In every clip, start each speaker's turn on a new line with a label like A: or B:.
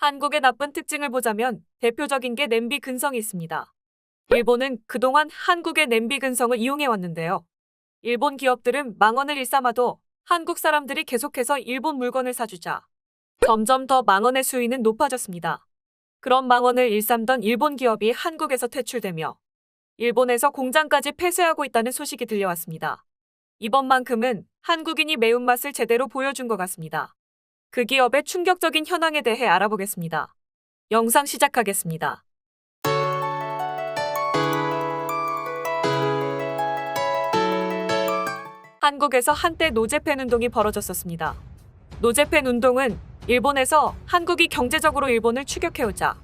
A: 한국의 나쁜 특징을 보자면 대표적인 게 냄비 근성이 있습니다. 일본은 그동안 한국의 냄비 근성을 이용해 왔는데요. 일본 기업들은 망언을 일삼아도 한국 사람들이 계속해서 일본 물건을 사주자 점점 더 망언의 수위는 높아졌습니다. 그런 망언을 일삼던 일본 기업이 한국에서 퇴출되며 일본에서 공장까지 폐쇄하고 있다는 소식이 들려왔습니다. 이번만큼은 한국인이 매운맛을 제대로 보여준 것 같습니다. 그 기업의 충격적인 현황에 대해 알아보겠습니다. 영상 시작하겠습니다. 한국에서 한때 노제팬 운동이 벌어졌었습니다. 노제팬 운동은 일본에서 한국이 경제적으로 일본을 추격해오자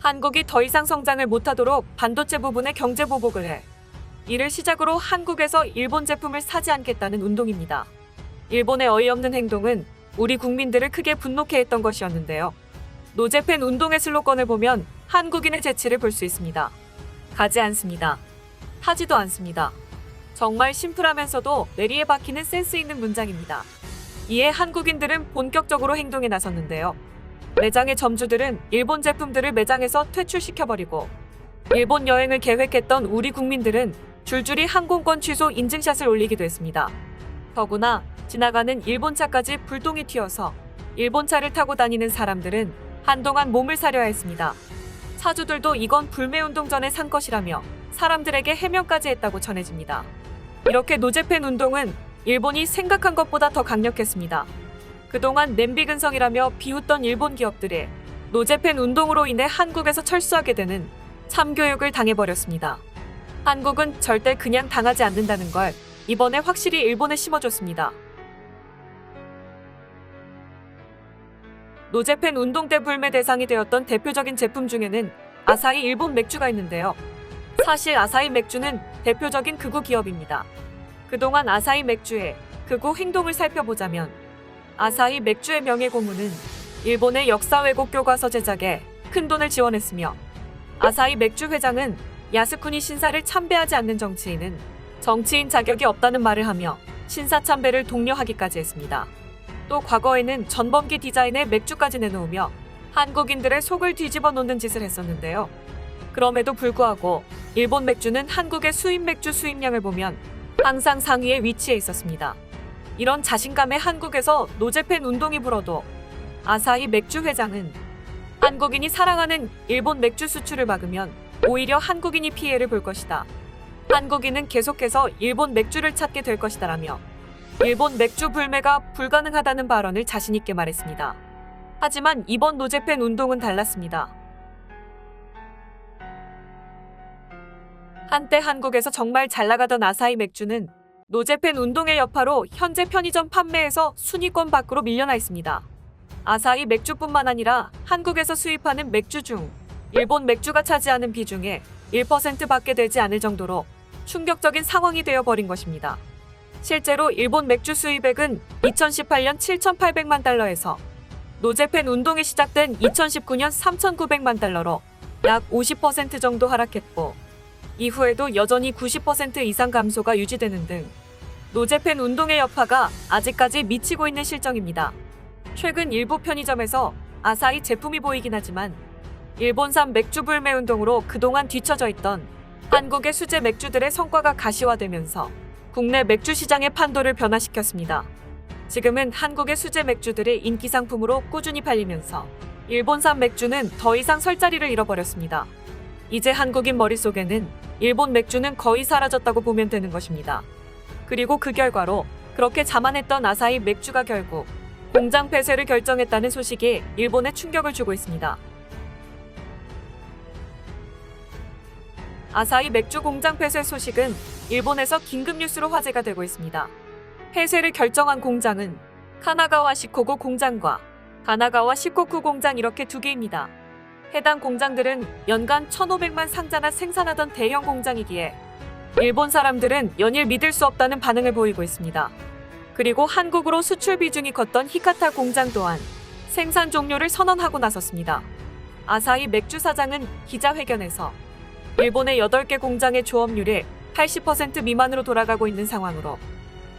A: 한국이 더 이상 성장을 못하도록 반도체 부분에 경제 보복을 해 이를 시작으로 한국에서 일본 제품을 사지 않겠다는 운동입니다. 일본의 어이없는 행동은 우리 국민들을 크게 분노케 했던 것이었는데요. 노제팬 운동의 슬로건을 보면 한국인의 재치를 볼 수 있습니다. 가지 않습니다. 타지도 않습니다. 정말 심플하면서도 내리에 박히는 센스 있는 문장입니다. 이에 한국인들은 본격적으로 행동에 나섰는데요. 매장의 점주들은 일본 제품들을 매장에서 퇴출시켜버리고 일본 여행을 계획했던 우리 국민들은 줄줄이 항공권 취소 인증샷을 올리기도 했습니다. 더구나 지나가는 일본차까지 불똥이 튀어서 일본차를 타고 다니는 사람들은 한동안 몸을 사려야 했습니다. 차주들도 이건 불매운동 전에 산 것이라며 사람들에게 해명까지 했다고 전해집니다. 이렇게 노제팬 운동은 일본이 생각한 것보다 더 강력했습니다. 그동안 냄비 근성이라며 비웃던 일본 기업들이 노제팬 운동으로 인해 한국에서 철수하게 되는 참교육을 당해버렸습니다. 한국은 절대 그냥 당하지 않는다는 걸 이번에 확실히 일본에 심어줬습니다. 노제팬 운동 때 불매 대상이 되었던 대표적인 제품 중에는 아사히 일본 맥주가 있는데요. 사실 아사히 맥주는 대표적인 극우 기업입니다. 그동안 아사히 맥주의 극우 행동을 살펴보자면 아사히 맥주의 명예 고문은 일본의 역사 왜곡 교과서 제작에 큰 돈을 지원했으며 아사히 맥주 회장은 야스쿠니 신사를 참배하지 않는 정치인은 정치인 자격이 없다는 말을 하며 신사 참배를 독려하기까지 했습니다. 또 과거에는 전범기 디자인의 맥주까지 내놓으며 한국인들의 속을 뒤집어 놓는 짓을 했었는데요. 그럼에도 불구하고 일본 맥주는 한국의 수입 맥주 수입량을 보면 항상 상위에 위치해 있었습니다. 이런 자신감에 한국에서 노제팬 운동이 불어도 아사히 맥주 회장은 한국인이 사랑하는 일본 맥주 수출을 막으면 오히려 한국인이 피해를 볼 것이다. 한국인은 계속해서 일본 맥주를 찾게 될 것이다라며 일본 맥주 불매가 불가능하다는 발언을 자신있게 말했습니다. 하지만 이번 노제팬 운동은 달랐습니다. 한때 한국에서 정말 잘 나가던 아사히 맥주는 노제팬 운동의 여파로 현재 편의점 판매에서 순위권 밖으로 밀려나 있습니다. 아사히 맥주뿐만 아니라 한국에서 수입하는 맥주 중 일본 맥주가 차지하는 비중의 1%밖에 되지 않을 정도로 충격적인 상황이 되어 버린 것입니다. 실제로 일본 맥주 수입액은 2018년 7,800만 달러에서 노제팬 운동이 시작된 2019년 3,900만 달러로 약 50% 정도 하락했고 이후에도 여전히 90% 이상 감소가 유지되는 등 노제팬 운동의 여파가 아직까지 미치고 있는 실정입니다. 최근 일부 편의점에서 아사히 제품이 보이긴 하지만 일본산 맥주 불매 운동으로 그동안 뒤처져 있던 한국의 수제 맥주들의 성과가 가시화되면서 국내 맥주 시장의 판도를 변화시켰습니다. 지금은 한국의 수제 맥주들이 인기 상품으로 꾸준히 팔리면서 일본산 맥주는 더 이상 설 자리를 잃어버렸습니다. 이제 한국인 머릿속에는 일본 맥주는 거의 사라졌다고 보면 되는 것입니다. 그리고 그 결과로 그렇게 자만했던 아사히 맥주가 결국 공장 폐쇄를 결정했다는 소식이 일본에 충격을 주고 있습니다. 아사히 맥주 공장 폐쇄 소식은 일본에서 긴급 뉴스로 화제가 되고 있습니다. 폐쇄를 결정한 공장은 카나가와 시코구 공장과 가나가와 시코쿠 공장 이렇게 두 개입니다. 해당 공장들은 연간 1,500만 상자나 생산하던 대형 공장이기에 일본 사람들은 연일 믿을 수 없다는 반응을 보이고 있습니다. 그리고 한국으로 수출 비중이 컸던 히카타 공장 또한 생산 종료를 선언하고 나섰습니다. 아사히 맥주 사장은 기자회견에서 일본의 8개 공장의 조업률이 80% 미만으로 돌아가고 있는 상황으로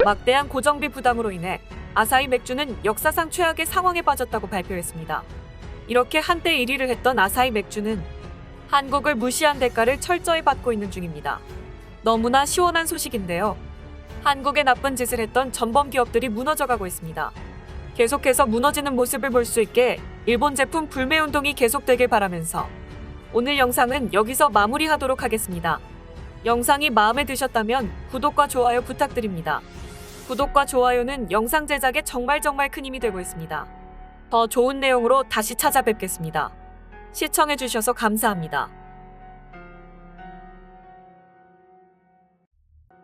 A: 막대한 고정비 부담으로 인해 아사히 맥주는 역사상 최악의 상황에 빠졌다고 발표했습니다. 이렇게 한때 1위를 했던 아사히 맥주는 한국을 무시한 대가를 철저히 받고 있는 중입니다. 너무나 시원한 소식인데요. 한국에 나쁜 짓을 했던 전범 기업들이 무너져가고 있습니다. 계속해서 무너지는 모습을 볼 수 있게 일본 제품 불매 운동이 계속되길 바라면서 오늘 영상은 여기서 마무리하도록 하겠습니다. 영상이 마음에 드셨다면 구독과 좋아요 부탁드립니다. 구독과 좋아요는 영상 제작에 정말 정말 큰 힘이 되고 있습니다. 더 좋은 내용으로 다시 찾아뵙겠습니다. 시청해주셔서 감사합니다.